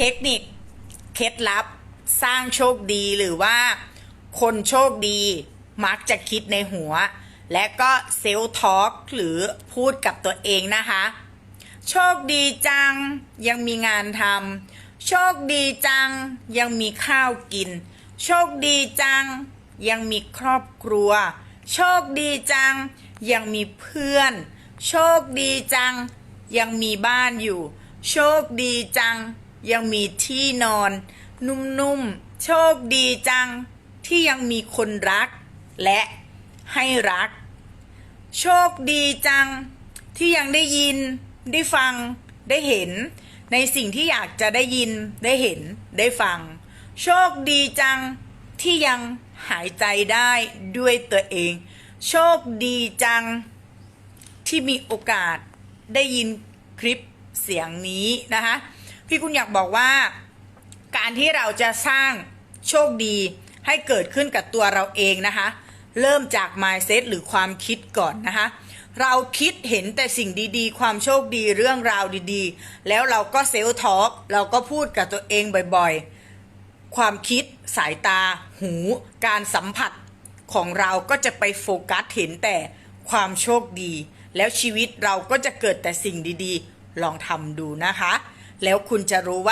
เทคนิคเคล็ดลับสร้างโชคดีหรือว่า คนโชคดีมักจะคิดในหัว และก็เซลทอล์กหรือพูดกับตัวเองนะคะ โชคดีจังยังมีงานทำโชคดีจังยังมีข้าวกิน โชคดีจังยังมีครอบครัว โชคดีจังยังมีเพื่อน โชคดีจังยังมีบ้านอยู่ โชคดีจัง ยังมีที่นอน นุ่มๆ โชคดีจัง ที่ยังมีคนรัก และให้รัก โชคดีจัง ที่ยังได้ยิน ได้ฟัง ได้เห็น ในสิ่งที่อยากจะได้ยิน ได้เห็น ได้ฟัง โชคดีจัง ที่ยังหายใจได้ด้วยตัวเอง โชคดีจัง ที่มีโอกาสได้ยินคลิปเสียงนี้นะคะ พี่คุณอยากบอกว่า การที่เราจะสร้างโชคดีให้เกิดขึ้นกับตัวเราเองนะคะ เริ่มจาก mindset หรือความคิดก่อนนะคะ เราคิดเห็นแต่สิ่งดีๆ ความโชคดีเรื่องราวดีๆ แล้วเราก็เซลทอล์กเราก็พูดกับตัวเองบ่อยๆ ความคิดสายตา หู การสัมผัสของเราก็จะไปโฟกัสเห็นแต่ความโชคดี แล้วชีวิตเราก็จะเกิดแต่สิ่งดีๆ ลองทำดูนะคะ แล้วคุณจะรู้ว่า